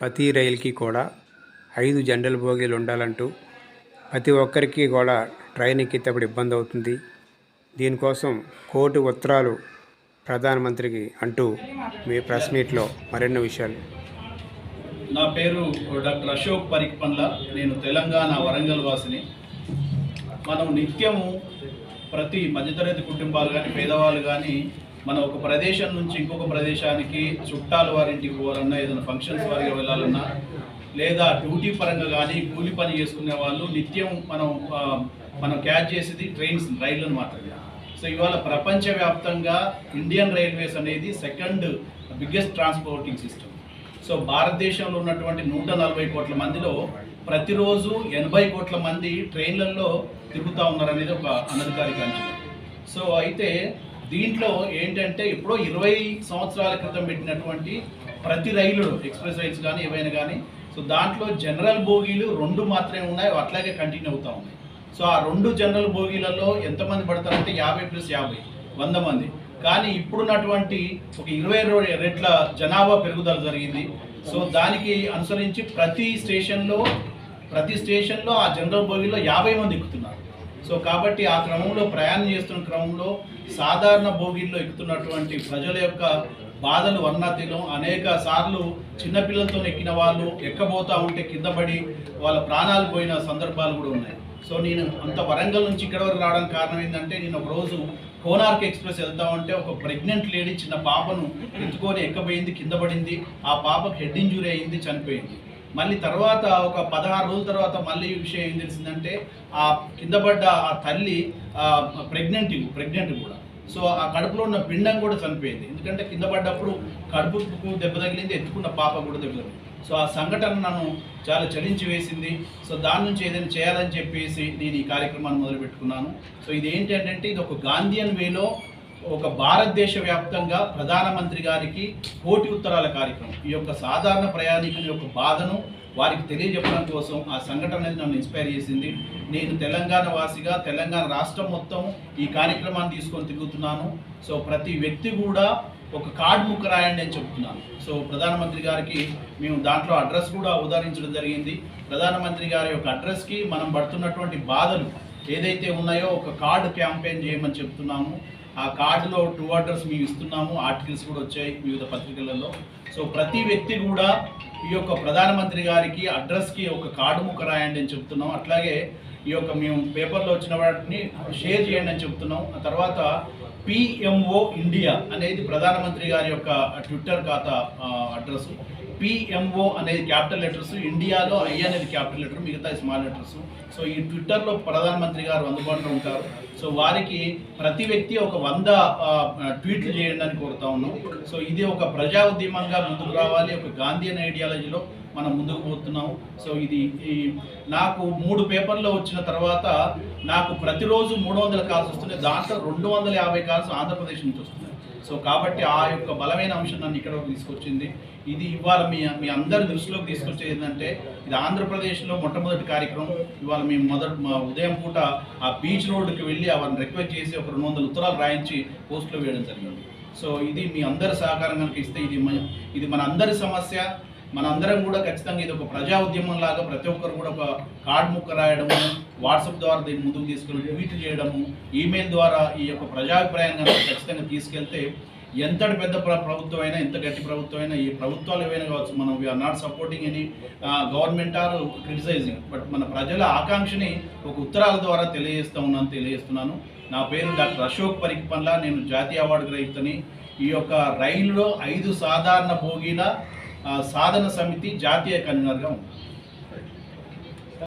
ప్రతి రైలుకి కూడా ఐదు జనరల్ బోగీలు ఉండాలంటూ ప్రతి ఒక్కరికి కూడా ట్రైన్ ఎక్కేటప్పుడు ఇబ్బంది అవుతుంది. దీనికోసం కోటి ఉత్తరాలు ప్రధానమంత్రికి అంటూ మీ ప్రెస్ మీట్లో మరిన్ని విషయాలు. నా పేరు డాక్టర్ అశోక్ పరిక్పండ్ల నేను తెలంగాణ వరంగల్ వాసిని. మనం నిత్యము ప్రతి మధ్యతరగతి కుటుంబాలు కానీ పేదవాళ్ళు కానీ మనం ఒక ప్రదేశం నుంచి ఇంకొక ప్రదేశానికి చుట్టాలు వారింటికి పోవాలన్నా ఏదైనా ఫంక్షన్స్ వారికి వెళ్ళాలన్నా లేదా డ్యూటీ పరంగా కానీ కూలి పని చేసుకునే వాళ్ళు నిత్యం మనం మనం క్యాచ్ చేసేది ట్రైన్స్ రైళ్ళను మాత్రమే. సో ఇవాళ ప్రపంచవ్యాప్తంగా ఇండియన్ రైల్వేస్ అనేది second biggest transporting system so భారతదేశంలో ఉన్నటువంటి నూట నలభై కోట్ల మందిలో ప్రతిరోజు ఎనభై కోట్ల మంది ట్రైన్లలో తిరుగుతూ ఉన్నారనేది ఒక అనధికారిక అంచనా. సో అయితే దీంట్లో ఏంటంటే ఎప్పుడో ఇరవై సంవత్సరాల క్రితం పెట్టినటువంటి ప్రతి రైలు ఎక్స్ప్రెస్ రైల్స్ కానీ ఏవైనా కానీ సో దాంట్లో జనరల్ బోగీలు రెండు మాత్రమే ఉన్నాయి అట్లాగే కంటిన్యూ అవుతూ ఉన్నాయి. సో ఆ రెండు జనరల్ బోగీలలో ఎంతమంది పడతారంటే యాభై ప్లస్ యాభై వంద మంది. కానీ ఇప్పుడున్నటువంటి ఒక ఇరవై రెట్ల జనాభా పెరుగుదల జరిగింది. సో దానికి అనుసరించి ప్రతి స్టేషన్లో ప్రతి స్టేషన్లో ఆ జనరల్ బోగీలో యాభై మంది ఎక్కుతున్నారు. సో కాబట్టి ఆ క్రమంలో ప్రయాణం చేస్తున్న క్రమంలో సాధారణ బోగీల్లో ఎక్కుతున్నటువంటి ప్రజల యొక్క బాధలు వర్ణాతీలం అనేక సార్లు చిన్నపిల్లలతో ఎక్కిన వాళ్ళు ఎక్కబోతా ఉంటే కింద పడి వాళ్ళ ప్రాణాలు పోయిన సందర్భాలు కూడా ఉన్నాయి. సో నేను అంత వరంగల్ నుంచి ఇక్కడ వరకు రావడానికి కారణం ఏంటంటే నేను ఒక రోజు కోనార్క్ ఎక్స్ప్రెస్ వెళ్తా ఉంటే ఒక ప్రెగ్నెంట్ లేడీ చిన్న పాపను ఎత్తుకొని ఎక్కబోయింది కింద పడింది. ఆ పాపకు హెడ్ ఇంజురీ అయింది చనిపోయింది. మళ్ళీ తర్వాత ఒక పదహారు రోజుల తర్వాత మళ్ళీ విషయం ఏం తెలిసిందంటే ఆ కింద పడ్డ ఆ తల్లి ప్రెగ్నెంట్ ప్రెగ్నెంట్ కూడా. సో ఆ కడుపులో ఉన్న పిండం కూడా చనిపోయింది. ఎందుకంటే కింద పడ్డప్పుడు కడుపుకు దెబ్బ తగిలింది ఎత్తుకున్న పాప కూడా దెబ్బ తగిలింది. సో ఆ సంఘటన నన్ను చాలా చలించి వేసింది. సో దాని నుంచి ఏదైనా చేయాలని చెప్పేసి నేను ఈ కార్యక్రమాన్ని మొదలు పెట్టుకున్నాను సో ఇది ఏంటంటే ఇది ఒక గాంధీయన్ వేలో ఒక భారతదేశ వ్యాప్తంగా ప్రధానమంత్రి గారికి కోటి ఉత్తరాల కార్యక్రమం. ఈ యొక్క సాధారణ ప్రయాణికుల యొక్క బాధను వారికి తెలియజెప్పడం కోసం ఆ సంఘటన అనేది నన్ను ఇన్స్పైర్ చేసింది. నేను తెలంగాణ వాసిగా తెలంగాణ రాష్ట్రం మొత్తం ఈ కార్యక్రమాన్ని తీసుకొని తిరుగుతున్నాను. సో ప్రతి వ్యక్తి కూడా ఒక కార్డు ముక్క రాయండి అని చెప్తున్నాను. సో ప్రధానమంత్రి గారికి మేము దాంట్లో అడ్రస్ కూడా ఉదాహరించడం జరిగింది. ప్రధానమంత్రి గారి యొక్క అడ్రస్కి మనం పడుతున్నటువంటి బాధలు ఏదైతే ఉన్నాయో ఒక కార్డు క్యాంపెయిన్ చేయమని చెప్తున్నాము. ఆ కార్డులో టూ ఆర్డర్స్ మేము ఇస్తున్నాము ఆర్టికల్స్ కూడా వచ్చాయి వివిధ పత్రికలలో. సో ప్రతి వ్యక్తి కూడా ఈ యొక్క ప్రధానమంత్రి గారికి అడ్రస్కి ఒక కార్డు ముక్క రాయండి అని చెప్తున్నాం. అట్లాగే ఈ యొక్క మేము పేపర్లో వచ్చిన వాటిని షేర్ చేయండి అని చెప్తున్నాం. ఆ తర్వాత పిఎంఓ ఇండియా అనేది ప్రధానమంత్రి గారి యొక్క ట్విట్టర్ ఖాతా అడ్రస్ పిఎంఓ అనేది క్యాపిటల్ లెటర్స్ ఇండియాలో ఐ అనేది క్యాపిటల్ లెటర్ మిగతా స్మాల్ లెటర్స్. సో ఈ ట్విట్టర్లో ప్రధానమంత్రి గారు అందుబాటులో ఉంటారు. సో వారికి ప్రతి వ్యక్తి ఒక వంద ట్వీట్లు చేయండి అని కోరుతా ఉన్నాం. సో ఇది ఒక ప్రజా ఉద్యమంగా ముందుకు రావాలి. ఒక గాంధీయన్ ఐడియాలజీలో మనం ముందుకు పోతున్నాం. సో ఇది ఈ నాకు మూడు పేపర్లో వచ్చిన తర్వాత నాకు ప్రతిరోజు మూడు వందల కాల్స్ వస్తున్నాయి. దాంట్లో రెండు వందల యాభై కాల్స్ ఆంధ్రప్రదేశ్ నుంచి వస్తున్నాయి. సో కాబట్టి ఆ యొక్క బలమైన అంశం నన్ను ఇక్కడ తీసుకొచ్చింది. ఇది ఇవాళ మీ మీ అందరి దృష్టిలోకి తీసుకొచ్చేది ఏంటంటే ఇది ఆంధ్రప్రదేశ్లో మొట్టమొదటి కార్యక్రమం. ఇవాళ మేము మొదటి మా ఉదయం పూట ఆ బీచ్ రోడ్డుకి వెళ్ళి అవన్నీ రిక్వెస్ట్ చేసి ఒక రెండు వందల ఉత్తరాలు రాయించి పోస్టులో వేయడం జరిగింది. సో ఇది మీ అందరి సహకారం కనుక ఇస్తే ఇది మన ఇది మన అందరి సమస్య. మనందరం కూడా ఖచ్చితంగా ఇది ఒక ప్రజా ఉద్యమం లాగా ప్రతి ఒక్కరు కూడా ఒక కార్డ్ ముక్క రాయడము వాట్సాప్ ద్వారా దీన్ని ముందుకు తీసుకెళ్ళి ట్వీట్ చేయడము ఈమెయిల్ ద్వారా ఈ యొక్క ప్రజాభిప్రాయాన్ని ఖచ్చితంగా తీసుకెళ్తే ఎంతటి పెద్ద ప్రభుత్వం అయినా ఎంత గట్టి ప్రభుత్వం అయినా ఈ ప్రభుత్వాలు ఏవైనా కావచ్చు మనం we are not supporting any government or criticising but మన ప్రజల ఆకాంక్షని ఒక ఉత్తరాల ద్వారా తెలియజేస్తా ఉన్నాను తెలియజేస్తున్నాను. నా పేరు డాక్టర్ అశోక్ పరిక్పన్ల నేను జాతీయ అవార్డు గ్రహీతని. ఈ యొక్క రైలులో ఐదు సాధారణ భోగిల సాధన సమితి జాతీయ కన్వీనర్గా ఉన్నాను